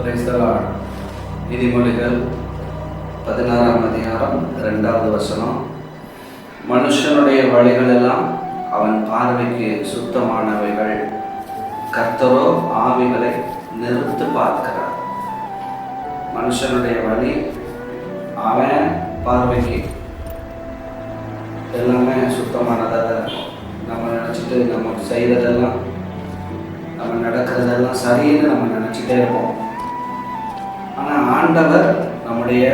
Praise the Lord நீதிமொழிகள் பதினாறாம் அதிகாரம் ரெண்டாவது வசனம் மனுஷனுடைய வழிகள் எல்லாம் அவன் பார்வைக்கு சுத்தமானவைகள் கர்த்தரோ ஆவிகளை நிறுத்து பார்க்கிறார் மனுஷனுடைய வழி அவன் பார்வைக்கு எல்லாமே சுத்தமானதாக தான் இருக்கும் நம்ம நினச்சிட்டு நம்ம செய்கிறதெல்லாம் நம்ம நடக்கிறதெல்லாம் சரின்னு நம்ம நினச்சிட்டே இருப்போம் ஆண்டவர் நம்முடைய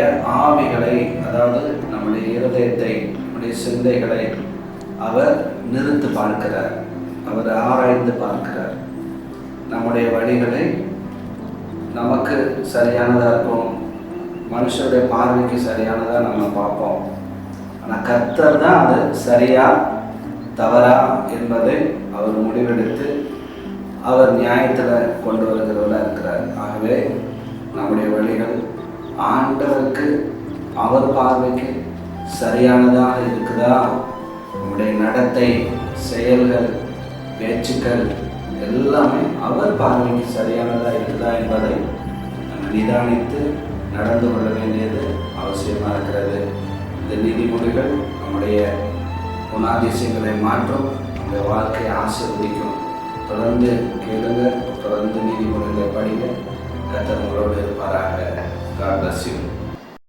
ஆவிகளை அதாவது நம்முடைய இருதயத்தை நம்முடைய சிந்தைகளை அவர் நிறுத்து பார்க்கிறார். அவர் ஆராய்ந்து பார்க்கிறார். நம்முடைய வழிகளை நமக்கு சரியானதாக இருக்கும் மனுஷருடைய பார்வைக்கு சரியானதாக நம்ம பார்ப்போம். ஆனால் கர்த்தர் தான் அது சரியா தவறா என்பதை அவர் முடிவெடுத்து அவர் நியாயத்தில் கொண்டு வருகிறவராக இருக்கிறார். ஆகவே நம்முடைய வழிகள் ஆண்டவருக்கு அவர் பார்வைக்கு சரியானதாக இருக்குதா? நம்முடைய நடத்தை செயல்கள் பேச்சுக்கள் எல்லாமே அவர் பார்வைக்கு சரியானதாக இருக்குதா என்பதை நம்ம நிதானித்து நடந்து கொள்ள வேண்டியது அவசியமாக இருக்கிறது. இந்த நீதிமொழிகள் நம்முடைய குணாதிசயங்களை மாற்றும் நம்முடைய வாழ்க்கையை ஆசிர்வதிக்கும். தொடர்ந்து கேளுங்க தொடர்ந்து நீதிமொழிகளை படிங்க. கத்தர் உங்களோடு இருப்பாராக. God bless you